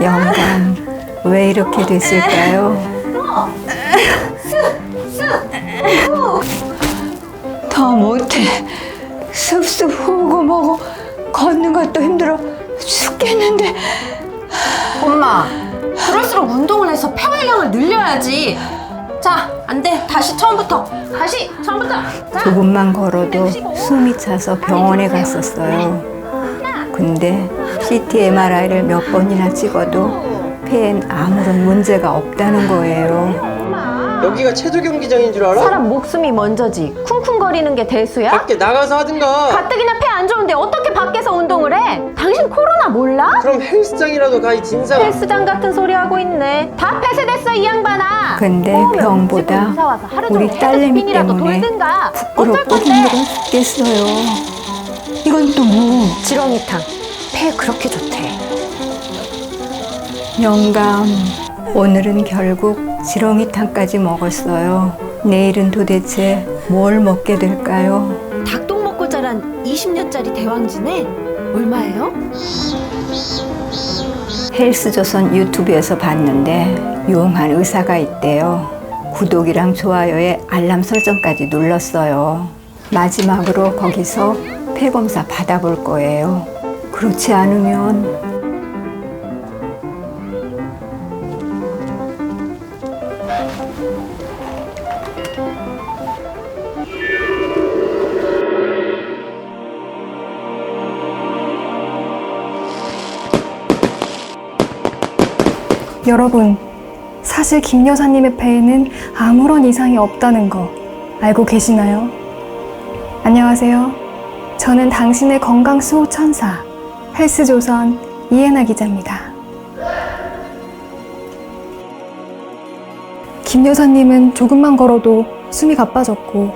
영감, 왜 이렇게 됐을까요? 더 못해. 습습 후고 뭐고 걷는 것도 힘들어 죽겠는데. 엄마, 그럴수록 운동을 해서 폐활량을 늘려야지. 자, 안 돼. 다시 처음부터. 다시 처음부터. 자. 조금만 걸어도 숨이 차서 병원에 갔었어요. 근데 CT MRI를 몇 번이나 찍어도 폐엔 아무런 문제가 없다는 거예요. 여기가 체조 경기장인 줄 알아? 사람 목숨이 먼저지. 쿵쿵거리는 게 대수야? 밖에 나가서 하든가. 가뜩이나 폐 안 좋은데 어떻게 밖에서 운동을 해? 당신 코로나 몰라? 그럼 헬스장이라도 가 이 진상. 헬스장 같은 소리 하고 있네. 다 폐쇄됐어 이 양반아. 근데 꼬우면 병보다 집으로 이사 와서 하루 우리 종일 딸내미 헤드스핀이라도 때문에 돌든가. 어쩔 부끄럽고 건데? 힘들어 죽겠어요. 이건 또 뭐? 지렁이탕. 폐 그렇게 좋대. 영감, 오늘은 결국 지렁이탕까지 먹었어요. 내일은 도대체 뭘 먹게 될까요? 닭똥 먹고 자란 20년짜리 대왕지네. 얼마예요? 헬스조선 유튜브에서 봤는데 유용한 의사가 있대요. 구독이랑 좋아요에 알람 설정까지 눌렀어요. 마지막으로 거기서 폐검사 받아볼 거예요. 그렇지 않으면 여러분, 사실 김 여사님의 폐에는 아무런 이상이 없다는 거 알고 계시나요? 안녕하세요. 저는 당신의 건강 수호 천사 헬스조선 이해나 기자입니다. 김 여사님은 조금만 걸어도 숨이 가빠졌고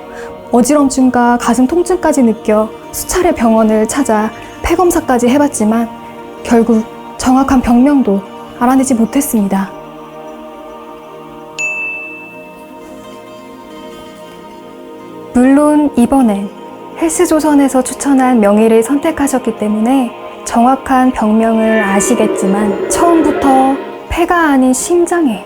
어지럼증과 가슴 통증까지 느껴 수차례 병원을 찾아 폐검사까지 해봤지만 결국 정확한 병명도 알아내지 못했습니다. 물론 이번엔 헬스조선에서 추천한 명의를 선택하셨기 때문에 정확한 병명을 아시겠지만 처음부터 폐가 아닌 심장에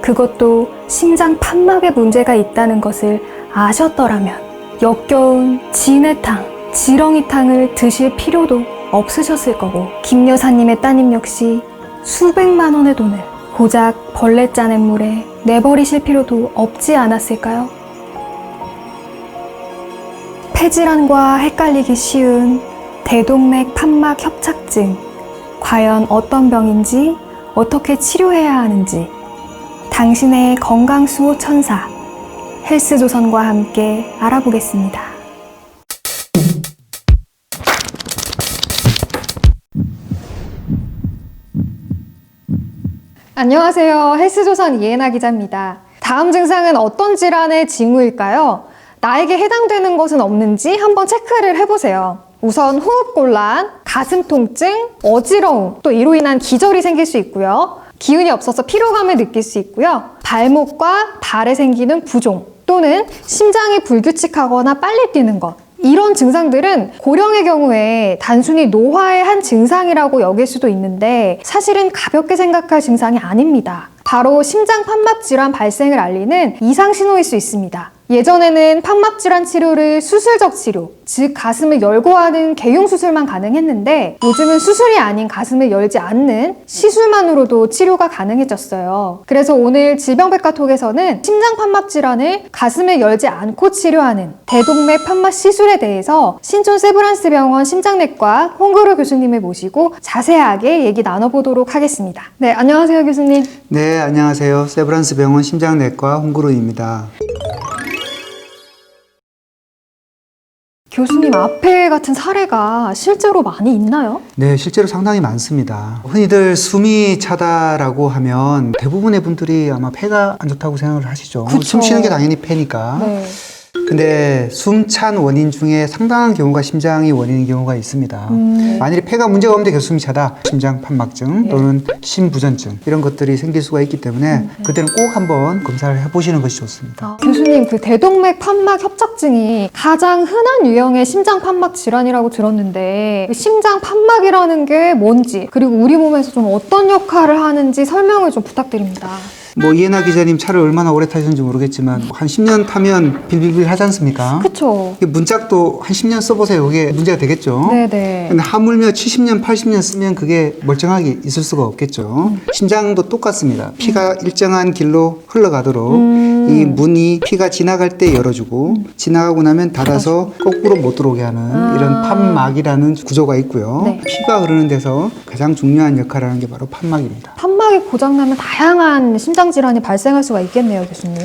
그것도 심장 판막에 문제가 있다는 것을 아셨더라면 역겨운 진해탕, 지렁이탕을 드실 필요도 없으셨을 거고 김 여사님의 따님 역시 수백만 원의 돈을 고작 벌레 짜낸 물에 내버리실 필요도 없지 않았을까요? 폐질환과 헷갈리기 쉬운 대동맥 판막 협착증. 과연 어떤 병인지, 어떻게 치료해야 하는지, 당신의 건강 수호 천사, 헬스조선과 함께 알아보겠습니다. 안녕하세요. 헬스조선 이해나 기자입니다. 다음 증상은 어떤 질환의 징후일까요? 나에게 해당되는 것은 없는지 한번 체크를 해보세요. 우선 호흡곤란, 가슴 통증, 어지러움, 또 이로 인한 기절이 생길 수 있고요. 기운이 없어서 피로감을 느낄 수 있고요. 발목과 발에 생기는 부종, 또는 심장이 불규칙하거나 빨리 뛰는 것. 이런 증상들은 고령의 경우에 단순히 노화의 한 증상이라고 여길 수도 있는데 사실은 가볍게 생각할 증상이 아닙니다. 바로 심장 판막 질환 발생을 알리는 이상 신호일 수 있습니다. 예전에는 판막 질환 치료를 수술적 치료, 즉 가슴을 열고 하는 개용 수술만 가능했는데 요즘은 수술이 아닌 가슴을 열지 않는 시술만으로도 치료가 가능해졌어요. 그래서 오늘 질병백과톡에서는 심장 판막 질환을 가슴을 열지 않고 치료하는 대동맥 판막 시술에 대해서 신촌 세브란스 병원 심장내과 홍그루 교수님을 모시고 자세하게 얘기 나눠보도록 하겠습니다. 네, 안녕하세요 교수님. 네, 안녕하세요. 세브란스 병원 심장내과 홍구루입니다. 교수님 앞에 같은 사례가 실제로 많이 있나요? 네, 실제로 상당히 많습니다. 흔히들 숨이 차다라고 하면 대부분의 분들이 아마 폐가 안 좋다고 생각을 하시죠. 그쵸. 숨 쉬는 게 당연히 폐니까. 네. 근데 숨찬 원인 중에 상당한 경우가 심장이 원인인 경우가 있습니다. 음. 만일에 폐가 문제가 없는데 계속 숨이 차다. 심장 판막증 예. 또는 심부전증 이런 것들이 생길 수가 있기 때문에 음. 그때는 꼭 한번 검사를 해보시는 것이 좋습니다. 아, 교수님 그 대동맥 판막 협착증이 가장 흔한 유형의 심장 판막 질환이라고 들었는데 그 심장 판막이라는 게 뭔지 그리고 우리 몸에서 좀 어떤 역할을 하는지 설명을 좀 부탁드립니다. 뭐 이해나 기자님 차를 얼마나 오래 타셨는지 모르겠지만 한 10년 타면 빌빌빌 하지 않습니까? 그쵸? 이게 문짝도 한 10년 써보세요. 그게 문제가 되겠죠? 네네. 근데 하물며 70년, 80년 쓰면 그게 멀쩡하게 있을 수가 없겠죠. 심장도 똑같습니다. 피가 일정한 길로 흘러가도록 음. 이 문이 피가 지나갈 때 열어주고 지나가고 나면 닫아서 거꾸로 못 들어오게 하는 이런 판막이라는 구조가 있고요. 네. 피가 흐르는 데서 가장 중요한 역할을 하는 게 바로 판막입니다. 판막이 고장나면 다양한 심장 질환이 발생할 수가 있겠네요, 교수님.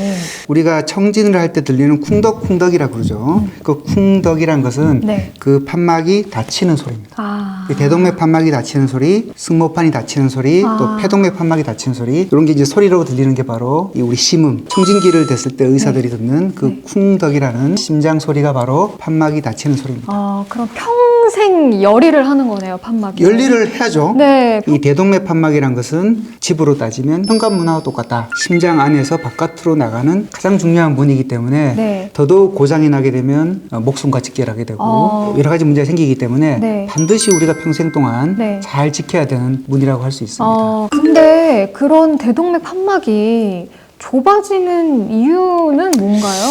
우리가 청진을 할 때 들리는 쿵덕쿵덕이라 그러죠. 그 쿵덕이란 것은 네. 그 판막이 닫히는 소리입니다. 아. 이 대동맥 판막이 닫히는 소리, 승모판이 닫히는 소리, 아. 또 폐동맥 판막이 닫히는 소리 이런 게 이제 소리로 들리는 게 바로 이 우리 심음 청진기를 댔을 때 의사들이 듣는 그 쿵덕이라는 심장 소리가 바로 판막이 닫히는 소리입니다. 아, 그럼 평 생 열의를 하는 거네요, 판막이. 열리를 해야죠. 네. 이 대동맥 판막이란 것은 집으로 따지면 현관문하고 똑같다. 심장 안에서 바깥으로 나가는 가장 중요한 문이기 때문에 네. 더더욱 고장이 나게 되면 어, 목숨과 직결하게 되고 어. 여러 가지 문제가 생기기 때문에 네. 반드시 우리가 평생 동안 네. 잘 지켜야 되는 문이라고 할 수 있습니다. 어, 근데 그런 대동맥 판막이 좁아지는 이유는 뭔가요?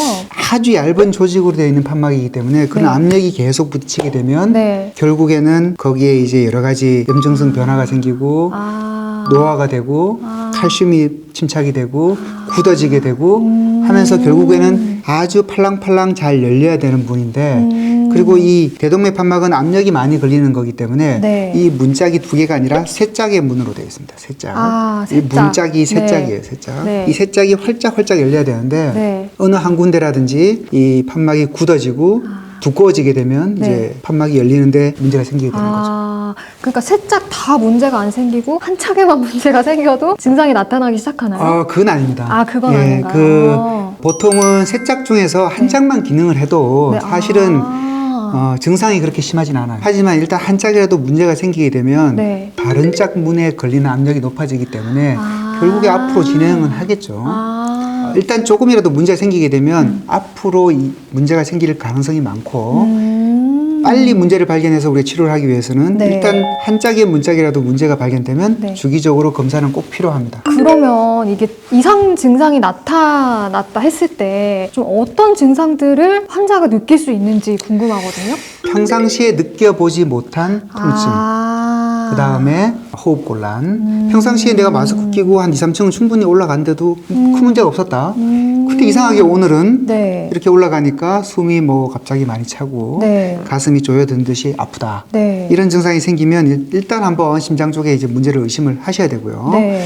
아주 얇은 조직으로 되어 있는 판막이기 때문에 그런 네. 압력이 계속 부딪히게 되면 네. 결국에는 거기에 이제 여러 가지 염증성 변화가 생기고 아. 노화가 되고 아. 칼슘이 침착이 되고 굳어지게 되고 음. 하면서 결국에는 아주 팔랑팔랑 잘 열려야 되는 문인데 음. 그리고 이 대동맥 판막은 압력이 많이 걸리는 거기 때문에 네. 이 문짝이 두 개가 아니라 세 짝의 문으로 되어 있습니다. 세 짝. 아, 이세 짝. 문짝이 세 네. 짝이에요. 세 짝. 네. 이세 짝이 활짝 활짝 열려야 되는데 네. 어느 한 군데라든지 이 판막이 굳어지고 두꺼워지게 되면 네. 이제 판막이 열리는데 문제가 생기게 되는 거죠. 아, 그러니까 세짝 다 문제가 안 생기고 한 짝에만 문제가 생겨도 증상이 나타나기 시작하나요? 아, 그건 아닙니다. 아, 그건 아닌가요? 그 보통은 세 짝 중에서 한 짝만 기능을 해도 네. 사실은 아. 어, 증상이 그렇게 심하진 않아요. 하지만 일단 한 짝이라도 문제가 생기게 되면 네. 다른 짝 문에 걸리는 압력이 높아지기 때문에 아. 결국에 앞으로 진행은 하겠죠. 아. 일단 조금이라도 문제가 생기게 되면 앞으로 이 문제가 생길 가능성이 많고 음. 빨리 문제를 발견해서 우리가 치료를 하기 위해서는 네. 일단 한 짝의 문짝이라도 문제가 발견되면 네. 주기적으로 검사는 꼭 필요합니다. 그러면 이게 이상 증상이 나타났다 했을 때 좀 어떤 증상들을 환자가 느낄 수 있는지 궁금하거든요. 평상시에 느껴보지 못한 통증. 아. 그 다음에 호흡 곤란. 평상시에 내가 마스크 끼고 한 2, 3층은 충분히 올라간데도 큰 문제가 없었다. 음. 근데 이상하게 오늘은 네. 이렇게 올라가니까 숨이 뭐 갑자기 많이 차고 네. 가슴이 조여든 듯이 아프다. 네. 이런 증상이 생기면 일- 일단 한번 심장 쪽에 이제 문제를 의심을 하셔야 되고요. 네.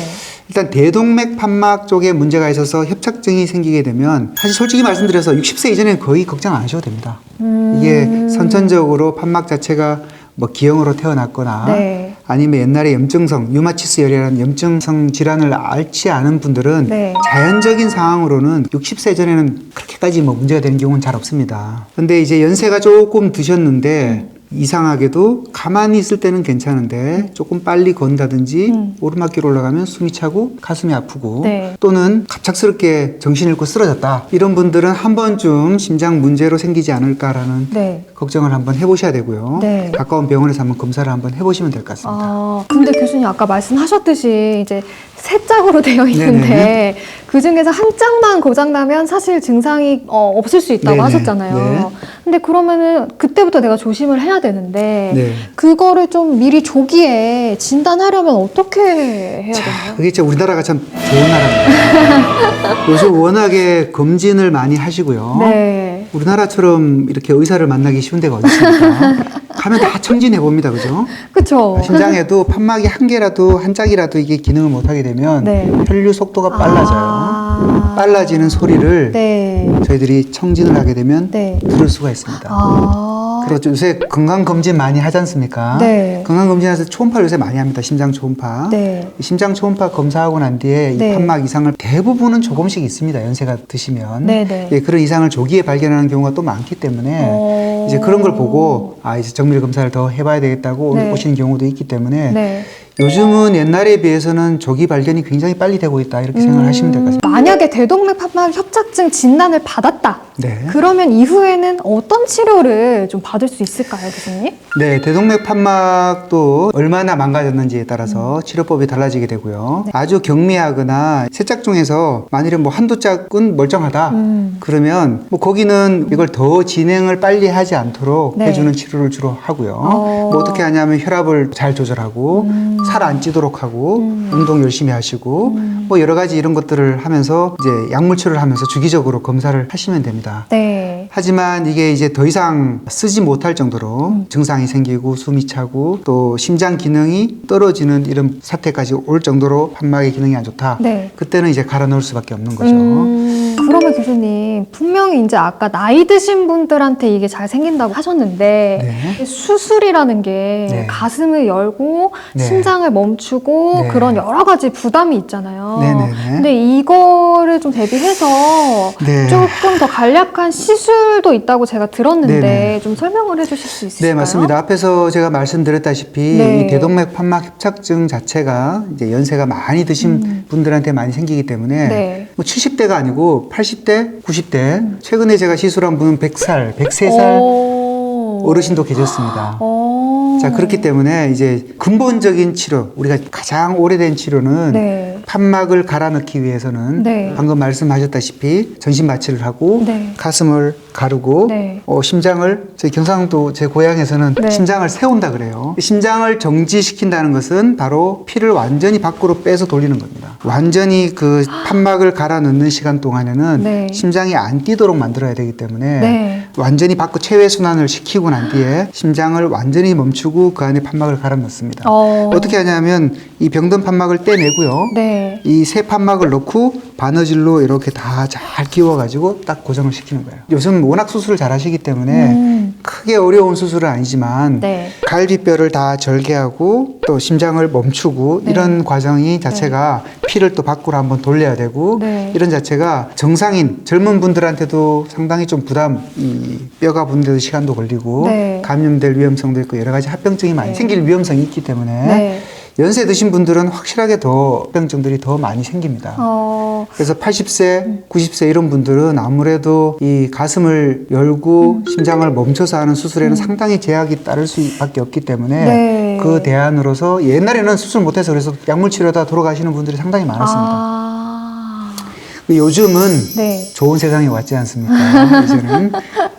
일단 대동맥 판막 쪽에 문제가 있어서 협착증이 생기게 되면 사실 솔직히 말씀드려서 60세 이전에는 거의 걱정 안 하셔도 됩니다. 음. 이게 선천적으로 판막 자체가 뭐 기형으로 태어났거나 네. 아니면 옛날에 염증성 유마치스 열이라는 염증성 질환을 앓지 않은 분들은 네. 자연적인 상황으로는 60세 전에는 그렇게까지 뭐 문제가 되는 경우는 잘 없습니다. 근데 이제 연세가 조금 드셨는데 이상하게도 가만히 있을 때는 괜찮은데 조금 빨리 건다든지 음. 오르막길 올라가면 숨이 차고 가슴이 아프고 네. 또는 갑작스럽게 정신 잃고 쓰러졌다 이런 분들은 한 번쯤 심장 문제로 생기지 않을까라는 네. 걱정을 한번 해보셔야 되고요. 네. 가까운 병원에서 한번 검사를 한번 해보시면 될 것 같습니다. 아, 근데 교수님 아까 말씀하셨듯이 이제 세 짝으로 되어 있는데 네네. 그 중에서 한 짝만 고장 나면 사실 증상이 어, 없을 수 있다고 네네. 하셨잖아요. 네. 근데 그러면은 그때부터 내가 조심을 해야 되는데 네. 그거를 좀 미리 조기에 진단하려면 어떻게 해야 되나요? 그게 진짜 우리나라가 참 좋은 나라입니다. 요즘 워낙에 검진을 많이 하시고요. 네. 우리나라처럼 이렇게 의사를 만나기 쉬운 데가 어디 있습니까? 가면 다 청진해 봅니다, 그죠? 그쵸. 심장에도 판막이 한 개라도 한 짝이라도 이게 기능을 못 하게 되면 네. 혈류 속도가 빨라져요. 아. 빨라지는 소리를 네. 저희들이 청진을 하게 되면 네. 들을 수가 있습니다. 아. 그래서 요새 건강 검진 많이 하지 않습니까? 네. 건강 검진에서 초음파 요새 많이 합니다. 심장 초음파. 네. 심장 초음파 검사하고 난 뒤에 네. 이 판막 이상을 대부분은 조금씩 있습니다. 연세가 드시면 네, 네. 예, 그런 이상을 조기에 발견하는 경우가 또 많기 때문에 어. 이제 그런 걸 보고 아 이제 정밀 검사를 더 해봐야 되겠다고 네. 오시는 경우도 있기 때문에 네. 요즘은 옛날에 비해서는 조기 발견이 굉장히 빨리 되고 있다 이렇게 생각을 하시면 될 것 같습니다. 만약에 대동맥 판막 협착증 진단을 받았다. 네. 그러면 이후에는 어떤 치료를 좀 받을 수 있을까요, 교수님? 네, 대동맥 판막도 얼마나 망가졌는지에 따라서 치료법이 달라지게 되고요. 아주 경미하거나 세짝 중에서 만일에 뭐 한두 짝은 멀쩡하다. 음. 그러면 뭐 거기는 이걸 더 진행을 빨리 하지 않도록 네. 해주는 치료를 주로 하고요. 어. 뭐 어떻게 하냐면 혈압을 잘 조절하고 음. 살 안 찌도록 하고 운동 열심히 하시고 뭐 여러 가지 이런 것들을 하면서 이제 약물 치료를 하면서 주기적으로 검사를 하시면 됩니다. 네. 하지만 이게 이제 더 이상 쓰지 못할 정도로 음. 증상이 생기고 숨이 차고 또 심장 기능이 떨어지는 이런 사태까지 올 정도로 판막의 기능이 안 좋다. 네. 그때는 이제 갈아 넣을 수밖에 없는 거죠. 음, 그러면 교수님 분명히 이제 아까 나이 드신 분들한테 이게 잘 생긴다고 하셨는데 네. 수술이라는 게 네. 가슴을 열고 네. 심장을 멈추고 네. 그런 여러 가지 부담이 있잖아요. 네 네 네. 근데 이거를 좀 대비해서 네. 조금 더 간략한 시술도 있다고 제가 들었는데 네네. 좀 설명을 해주실 수 있으실까요? 네, 맞습니다. 앞에서 제가 말씀드렸다시피 네. 이 대동맥 판막 협착증 자체가 이제 연세가 많이 드신 분들한테 많이 생기기 때문에 음. 네. 뭐 70대가 아니고 80대, 90대, 최근에 제가 시술한 분은 100살, 103살 음. 오. 어르신도 계셨습니다. 오. 자, 그렇기 때문에 이제 근본적인 치료, 우리가 가장 오래된 치료는 네. 판막을 갈아 넣기 위해서는 네. 방금 말씀하셨다시피 전신 마취를 하고 네. 가슴을 가르고 네. 어, 심장을 저희 경상도 제 고향에서는 네. 심장을 세운다 그래요. 심장을 정지시킨다는 것은 바로 피를 완전히 밖으로 빼서 돌리는 겁니다. 완전히 그 판막을 갈아 넣는 시간 동안에는 네. 심장이 안 뛰도록 만들어야 되기 때문에 네. 완전히 밖으로 체외 순환을 시키고 난 뒤에 심장을 완전히 멈추 고 그 안에 판막을 갈아 넣습니다. 어. 어떻게 하냐면 이 병든 판막을 떼내고요. 네. 이 새 판막을 넣고 바느질로 이렇게 다 잘 끼워 가지고 딱 고정을 시키는 거예요. 요즘 워낙 수술을 잘 하시기 때문에 음. 크게 어려운 수술은 아니지만 네. 갈비뼈를 다 절개하고 또 심장을 멈추고 네. 이런 과정이 자체가 피를 또 밖으로 한번 돌려야 되고 네. 이런 자체가 정상인 젊은 분들한테도 상당히 좀 부담 이 뼈가 분데도 시간도 걸리고 네. 감염될 위험성도 있고 여러 가지 합병증이 많이 네. 생길 위험성이 있기 때문에 네. 연세 드신 분들은 확실하게 더 합병증들이 더 많이 생깁니다. 어. 그래서 80세, 90세 이런 분들은 아무래도 이 가슴을 열고 심장을 멈춰서 하는 수술에는 상당히 제약이 따를 수밖에 없기 때문에 네. 그 대안으로서 옛날에는 수술 못해서 그래서 약물 치료다 돌아가시는 분들이 상당히 많았습니다. 아. 근데 요즘은 네. 좋은 세상이 왔지 않습니까? 이제는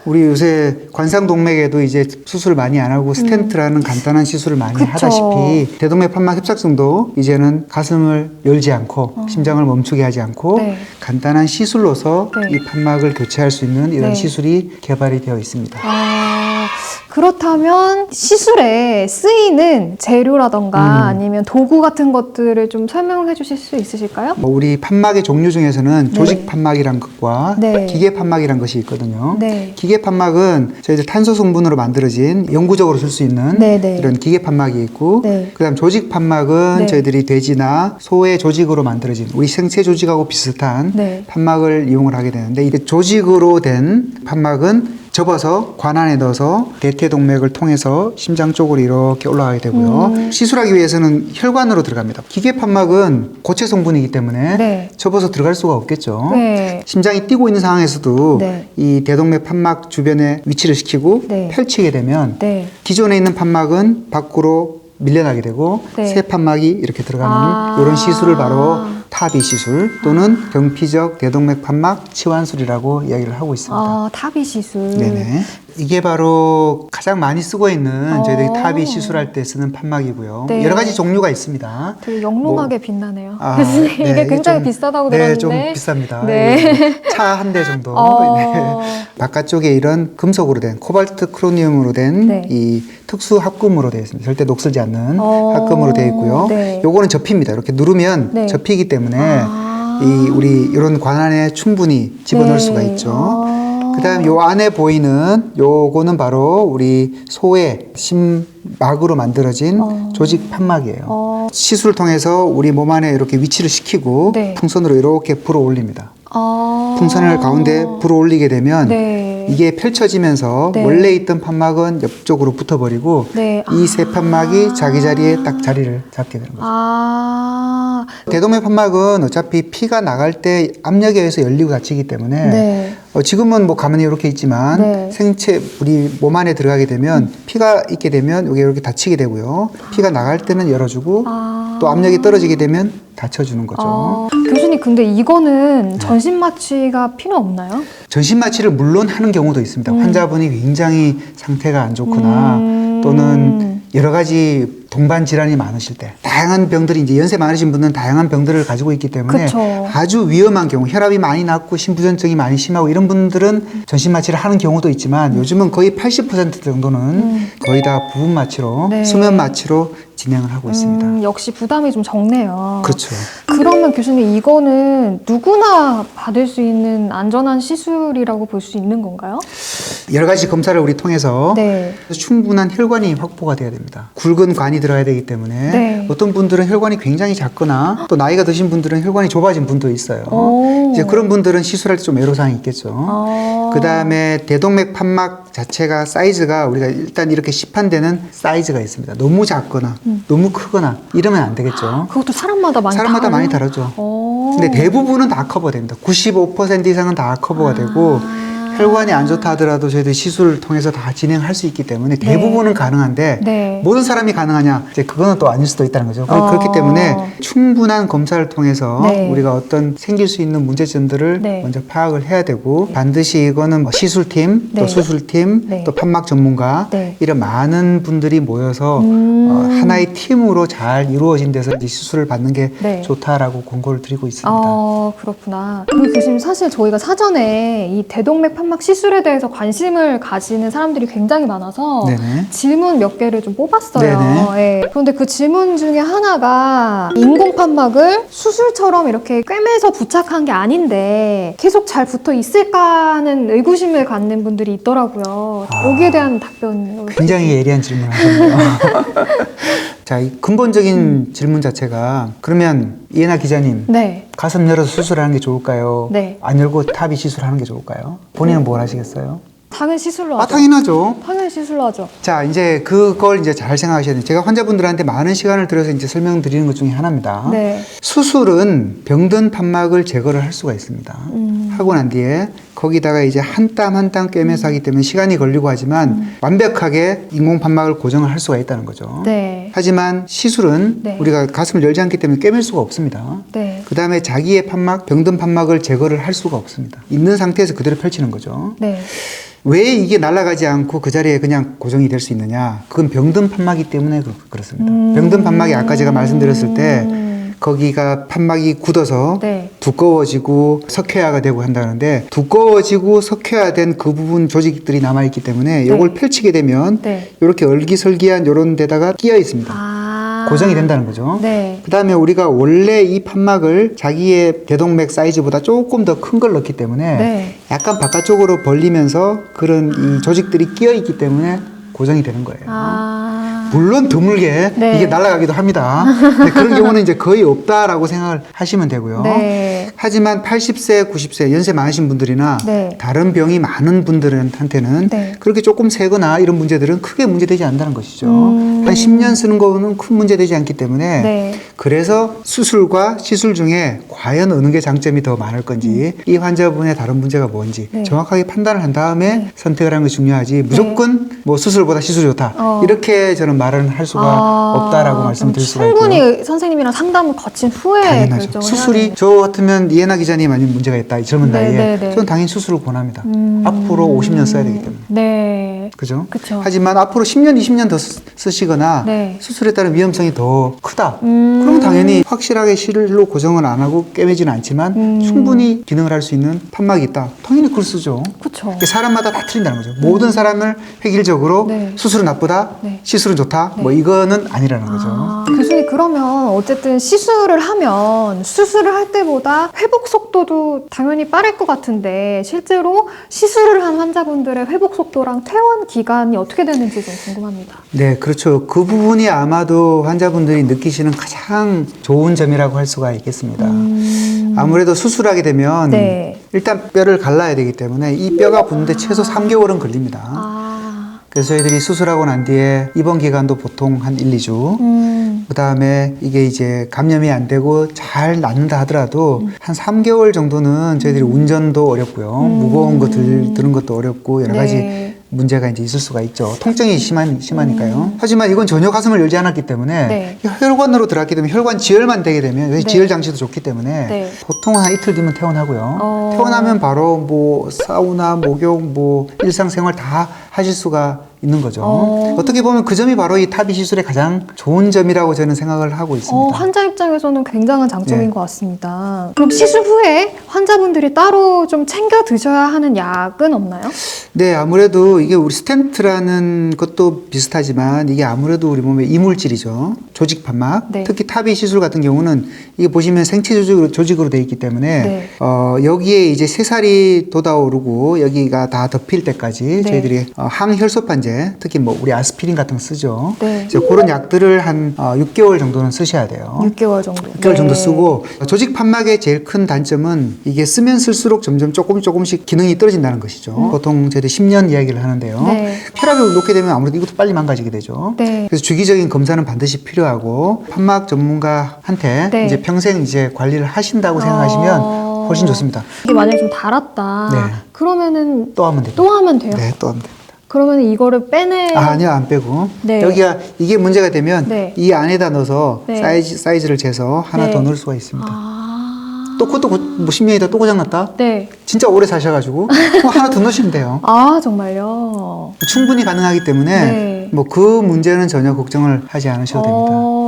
우리 요새 관상동맥에도 이제 수술 많이 안 하고 스텐트라는 간단한 시술을 많이 그쵸. 하다시피 대동맥 판막 협착증도 이제는 가슴을 열지 않고 심장을 멈추게 하지 않고 어. 네. 간단한 시술로서 네. 이 판막을 교체할 수 있는 이런 네. 시술이 개발이 되어 있습니다. 아, 그렇다면 시술에 쓰이는 재료라던가 음. 아니면 도구 같은 것들을 좀 설명해 주실 수 있으실까요? 뭐 우리 판막의 종류 중에서는 네. 조직 판막이란 것과 네. 기계 판막이란 것이 있거든요. 네. 기계 판막은 저희들 탄소 성분으로 만들어진 영구적으로 쓸 수 있는 네, 네. 이런 기계 판막이 있고 네. 그다음 조직 판막은 네. 저희들이 돼지나 소의 조직으로 만들어진 우리 생체 조직하고 비슷한 네. 판막을 이용을 하게 되는데 이 조직으로 된 판막은 접어서 관 안에 넣어서 대퇴동맥을 통해서 심장 쪽으로 이렇게 올라가게 되고요. 음. 시술하기 위해서는 혈관으로 들어갑니다. 기계 판막은 고체 성분이기 때문에 네. 접어서 들어갈 수가 없겠죠. 네. 심장이 뛰고 있는 상황에서도 네. 이 대동맥 판막 주변에 위치를 시키고 네. 펼치게 되면 네. 기존에 있는 판막은 밖으로 밀려나게 되고 네. 새 판막이 이렇게 들어가는 아. 이런 시술을 바로 타비 시술 또는 경피적 대동맥 판막 치환술이라고 이야기를 하고 있습니다. 아, 타비 시술. 네네. 이게 바로 가장 많이 쓰고 있는 어. 저희들이 타비 시술할 때 쓰는 판막이고요. 네. 여러 가지 종류가 있습니다. 되게 영롱하게 빛나네요. 뭐, 아, 교수님, 네, 이게 굉장히 좀- 비싸다고 네, 들었는데. 좀 비쌉니다. 네. 차한 대 정도. 어. 네. 바깥쪽에 이런 금속으로 된 코발트 크로니움으로 된 네. 이 특수 합금으로 되어 있습니다. 절대 녹슬지 않는 어. 합금으로 되어 있고요. 네. 요거는 접힙니다. 이렇게 누르면 네. 접히기 때문에 아. 이 우리 이런 관안에 충분히 집어넣을 네. 수가 있죠. 아. 그다음 요 안에 보이는 요거는 바로 우리 소의 심막으로 만들어진 조직 판막이에요. 어. 시술을 통해서 우리 몸 안에 이렇게 위치를 시키고 네. 풍선으로 이렇게 불어 올립니다. 아. 풍선을 가운데 불어 올리게 되면 네. 이게 펼쳐지면서 네. 원래 있던 판막은 옆쪽으로 붙어버리고 네. 이새 판막이 자기 자리에 딱 자리를 잡게 되는 거죠. 아. 대동맥 판막은 어차피 피가 나갈 때 압력에 의해서 열리고 닫히기 때문에 네. 어, 지금은 뭐 가만히 이렇게 있지만 네. 생체 우리 몸 안에 들어가게 되면 피가 있게 되면 여기 이렇게 닫히게 되고요. 피가 나갈 때는 열어주고 아. 또 압력이 떨어지게 되면 닫혀주는 거죠. 아, 교수님 근데 이거는 전신 마취가 필요 없나요? 전신 마취를 물론 하는 경우도 있습니다. 환자분이 굉장히 상태가 안 좋거나 음. 또는 여러 가지 동반 질환이 많으실 때 다양한 병들이 이제 연세 많으신 분은 다양한 병들을 가지고 있기 때문에 그쵸. 아주 위험한 경우 혈압이 많이 낮고 심부전증이 많이 심하고 이런 분들은 전신 마취를 하는 경우도 있지만 요즘은 거의 80% 정도는 거의 다 부분 마취로 음. 네. 수면 마취로 진행을 하고 있습니다. 음, 역시 부담이 좀 적네요. 그렇죠. 그러면 교수님 이거는 누구나 받을 수 있는 안전한 시술이라고 볼 수 있는 건가요? 여러 가지 검사를 우리 통해서 네. 충분한 혈관이 확보가 돼야 됩니다. 굵은 관이 들어야 되기 때문에 네. 어떤 분들은 혈관이 굉장히 작거나 또 나이가 드신 분들은 혈관이 좁아진 분도 있어요. 오. 이제 그런 분들은 시술할 때 좀 애로사항이 있겠죠. 아. 그 다음에 대동맥 판막 자체가 사이즈가 우리가 일단 이렇게 시판되는 사이즈가 있습니다. 너무 작거나 음. 너무 크거나 이러면 안 되겠죠. 그것도 사람마다 많이 사람마다 다르나? 많이 다르죠. 오. 근데 대부분은 다 커버됩니다. 95% 이상은 다 커버가 되고 아. 혈관이 안 좋다 하더라도 저희들 시술을 통해서 다 진행할 수 있기 때문에 대부분은 가능한데 네. 모든 사람이 가능하냐 이제 그거는 또 아닐 수도 있다는 거죠. 그- 어. 그렇기 때문에 충분한 검사를 통해서 네. 우리가 어떤 생길 수 있는 문제점들을 네. 먼저 파악을 해야 되고 반드시 이거는 뭐 시술팀 네. 또 수술팀 네. 또 판막 전문가 네. 이런 많은 분들이 모여서 음. 어, 하나의 팀으로 잘 이루어진 데서 이제 시술을 받는 게 네. 좋다라고 권고를 드리고 있습니다. 어, 그렇구나. 그리고 교수님 사실 저희가 사전에 이 대동맥 판막 시술에 대해서 관심을 가지는 사람들이 굉장히 많아서 네네. 질문 몇 개를 좀 뽑았어요. 예. 그런데 그 질문 중에 하나가 인공 판막을 수술처럼 이렇게 꿰매서 부착한 게 아닌데 계속 잘 붙어 있을까 하는 의구심을 갖는 분들이 있더라고요. 아. 여기에 대한 답변 굉장히 예리한 질문을 하셨네요. 자, 이 근본적인 질문 자체가 그러면 이해나 기자님 네. 가슴 열어서 수술하는 게 좋을까요? 네. 안 열고 탑이 시술하는 게 좋을까요? 본인은 뭘 하시겠어요? 당연 시술로 아, 하죠. 당연하죠. 당연히 시술로 하죠. 자, 이제 그걸 이제 잘 생각하셔야 돼요. 제가 환자분들한테 많은 시간을 들여서 이제 설명드리는 것 중에 하나입니다. 네. 수술은 병든 판막을 제거를 할 수가 있습니다. 음. 하고 난 뒤에 거기다가 이제 한 땀 한 땀 꿰매서 하기 때문에 시간이 걸리고 하지만 완벽하게 인공 판막을 고정을 할 수가 있다는 거죠. 네. 하지만 시술은 네. 우리가 가슴을 열지 않기 때문에 꿰맬 수가 없습니다. 네. 그 다음에 자기의 판막, 병든 판막을 제거를 할 수가 없습니다. 있는 상태에서 그대로 펼치는 거죠. 네. 왜 이게 날아가지 않고 그 자리에 그냥 고정이 될 수 있느냐? 그건 병든 판막이기 때문에 그렇- 그렇습니다. 음. 병든 판막이 아까 제가 말씀드렸을 때 거기가 판막이 굳어서 네. 두꺼워지고 석회화가 되고 한다는데 두꺼워지고 석회화된 그 부분 조직들이 남아 있기 때문에 이걸 펼치게 되면 네. 이렇게 얼기설기한 이런 데다가 끼어 있습니다. 아. 고정이 된다는 거죠. 네. 그 다음에 우리가 원래 이 판막을 자기의 대동맥 사이즈보다 조금 더 큰 걸 넣기 때문에 네. 약간 바깥쪽으로 벌리면서 그런 이 조직들이 끼어 있기 때문에 고정이 되는 거예요. 아. 물론 드물게 네. 이게 날아가기도 합니다. 근데 그런 경우는 이제 거의 없다라고 생각을 하시면 되고요. 네. 하지만 80세, 90세 연세 많으신 분들이나 네. 다른 병이 많은 분들한테는 네. 그렇게 조금 세거나 이런 문제들은 크게 문제되지 않는다는 것이죠. 음. 한 10년 쓰는 거는 큰 문제되지 않기 때문에 네. 그래서 수술과 시술 중에 과연 어느 게 장점이 더 많을 건지 이 환자분의 다른 문제가 뭔지 네. 정확하게 판단을 한 다음에 선택을 하는 게 중요하지 무조건 뭐 수술보다 시술이 좋다 어. 이렇게 저는 말은 할 수가 아, 없다라고 말씀을 드릴 수가 있고요. 충분히 선생님이랑 상담을 거친 후에 당연하죠. 결정을 수술이 해야. 저 같으면 이해나 기자님 아니면 문제가 있다 이 젊은 네, 나이에 네, 네. 저는 당연히 수술을 권합니다. 음. 앞으로 50년 써야 되기 때문에. 네. 그죠? 그쵸. 하지만 앞으로 10년, 20년 더 쓰- 쓰시거나 네. 수술에 따른 위험성이 더 크다. 음. 그럼 당연히 확실하게 실로 고정을 안 하고 꿰매지는 않지만 음. 충분히 기능을 할 수 있는 판막이 있다. 당연히 그걸 쓰죠. 그쵸. 그러니까 사람마다 다 틀린다는 거죠. 모든 사람을 획일적으로 네. 수술은 나쁘다, 네. 시술은 좋다. 좋다. 뭐 이거는 아니라는 거죠. 아, 교수님 그러면 어쨌든 시술을 하면 수술을 할 때보다 회복 속도도 당연히 빠를 것 같은데 실제로 시술을 한 환자분들의 회복 속도랑 퇴원 기간이 어떻게 되는지 좀 궁금합니다. 네, 그렇죠. 그 부분이 아마도 환자분들이 느끼시는 가장 좋은 점이라고 할 수가 있겠습니다. 아무래도 수술하게 되면 네. 일단 뼈를 갈라야 되기 때문에 이 뼈가 붙는데 최소 3개월은 걸립니다. 아, 그래서 저희들이 수술하고 난 뒤에 입원 기간도 보통 한 1, 2주. 음, 그 다음에 이게 이제 감염이 안 되고 잘 낫는다 하더라도 한 3개월 정도는 저희들이 운전도 어렵고요. 무거운 거 들, 드는 것도 어렵고 여러 가지 네. 문제가 이제 있을 수가 있죠. 통증이 심한, 심하니까요. 하지만 이건 전혀 가슴을 열지 않았기 때문에 네. 혈관으로 들어갔기 때문에 혈관 지혈만 되게 되면 네. 지혈 장치도 좋기 때문에 네. 보통 한 이틀 뒤면 퇴원하고요. 어. 퇴원하면 바로 뭐 사우나, 목욕, 뭐 일상생활 다 하실 수가 있는 거죠. 어. 어. 떻게 보면 그 점이 바로 이 타비 시술의 가장 좋은 점이라고 저는 생각을 하고 있습니다. 어, 환자 입장에서는 굉장한 장점인 네. 것 같습니다. 그럼 시술 후에 환자분들이 따로 좀 챙겨 드셔야 하는 약은 없나요? 네, 아무래도 이게 우리 스텐트라는 것도 비슷하지만 이게 아무래도 우리 몸의 이물질이죠. 조직 판막. 네. 특히 타비 시술 같은 경우는 이게 보시면 생체 조직으로, 조직으로 돼 있기 때문에 네. 어, 여기에 이제 새살이 돋아오르고 여기가 다 덮일 때까지 네. 저희들이 어, 항혈소판제, 특히 뭐 우리 아스피린 같은 거 쓰죠. 네. 이제 그런 약들을 한 어, 6개월 정도는 쓰셔야 돼요. 6개월 정도. 6개월 정도 네. 쓰고 조직 판막의 제일 큰 단점은 이게 쓰면 쓸수록 점점 조금 조금씩 기능이 떨어진다는 것이죠. 보통 저희들 10년 이야기를 하는데요. 음. 네. 혈압을 놓게 되면 아무래도 이것도 빨리 망가지게 되죠. 네. 그래서 주기적인 검사는 반드시 필요하고 판막 전문가한테 네. 이제 평생 이제 관리를 하신다고 생각하시면 어. 훨씬 좋습니다. 이게 만약에 좀 달았다. 네. 그러면은 또 하면 됩니다. 또 하면 돼요? 네, 또 하면 됩니다. 그러면 이거를 빼내. 아, 아니요, 안 빼고. 네. 여기가 이게 문제가 되면 네. 이 안에다 넣어서 네. 사이즈, 사이즈를 재서 하나 네. 더 넣을 수가 있습니다. 아. 또 그것도 고- 뭐 10년이다 또 고장났다? 네. 진짜 오래 사셔가지고 뭐 하나 더 넣으시면 돼요. 아, 정말요? 충분히 가능하기 때문에 네. 뭐 그 문제는 전혀 걱정을 하지 않으셔도 됩니다. 어,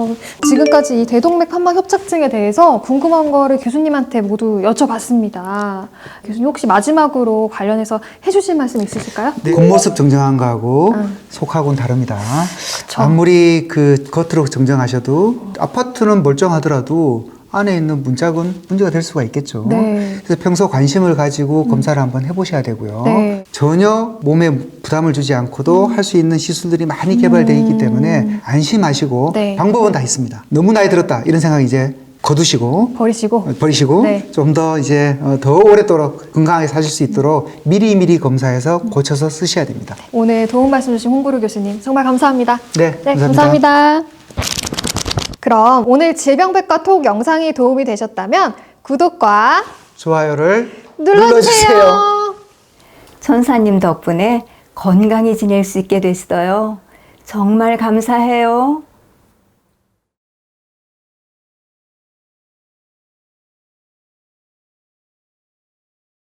지금까지 이 대동맥 판막 협착증에 대해서 궁금한 거를 교수님한테 모두 여쭤봤습니다. 교수님 혹시 마지막으로 관련해서 해주실 말씀 있으실까요? 네. 겉모습 정정한 거하고 음. 속하고는 다릅니다. 아무리 그 겉으로 정정하셔도 아파트는 멀쩡하더라도 안에 있는 문짝은 문제가 될 수가 있겠죠. 네. 그래서 평소 관심을 가지고 검사를 한번 해보셔야 되고요. 네. 전혀 몸에 부담을 주지 않고도 할수 있는 시술들이 많이 개발되어 있기 때문에 안심하시고 네. 방법은 다 있습니다. 너무 나이 들었다 이런 생각 이제 거두시고 버리시고. 어, 버리시고 네. 좀더 이제 어, 더 오랫도록 건강하게 사실 수 있도록 미리 미리 검사해서 고쳐서 쓰셔야 됩니다. 오늘 도움 말씀 주신 홍보루 교수님 정말 감사합니다. 네, 네, 감사합니다. 감사합니다. 그럼 오늘 질병백과 톡 영상이 도움이 되셨다면 구독과 좋아요를 눌러주세요. 천사님 덕분에 건강히 지낼 수 있게 됐어요. 정말 감사해요.